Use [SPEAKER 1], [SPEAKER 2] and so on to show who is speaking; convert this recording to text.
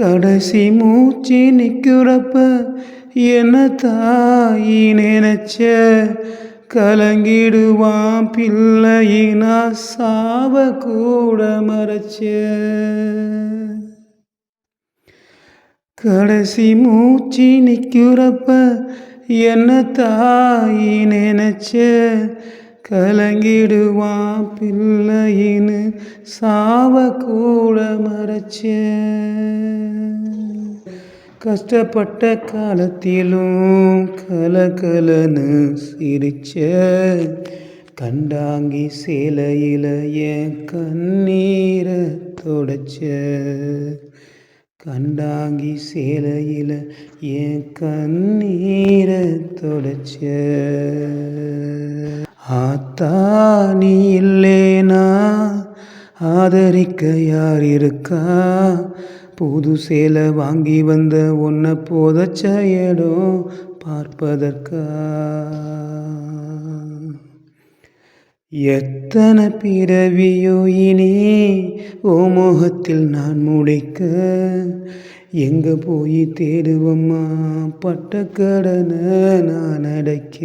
[SPEAKER 1] கடைசி மூச்சு நிற்கிறப்ப என்ன தாயி நினைச்ச? கலங்கிடுவான் பிள்ளையினா சாவ கூட மறைச்ச. கடைசி மூச்சு நிற்கிறப்ப என்ன தாயி நினைச்ச? கலங்கிடுவான் பிள்ளையின்னு சாவ கூட மறைச்சேன் கஷ்டப்பட்ட காலத்திலும் கலகலன்னு சிரிச்ச கண்டாங்கி சேலையில என் கண்ணீரை தொடச்ச கண்டாங்கி சேலையில என் கண்ணீரை தொடச்ச ஆத்தா நீ இல்லை ஆதரிக்க யார் இருக்கா? புது சேலை வாங்கி வந்த உன்னை போதச்ச இடம் பார்ப்பதற்கா? எத்தனை பிறவியோ இனி ஓ நான் முடிக்க? எங்க போய் தேடுவம்மா? பட்ட கடனை நான் அடைக்க.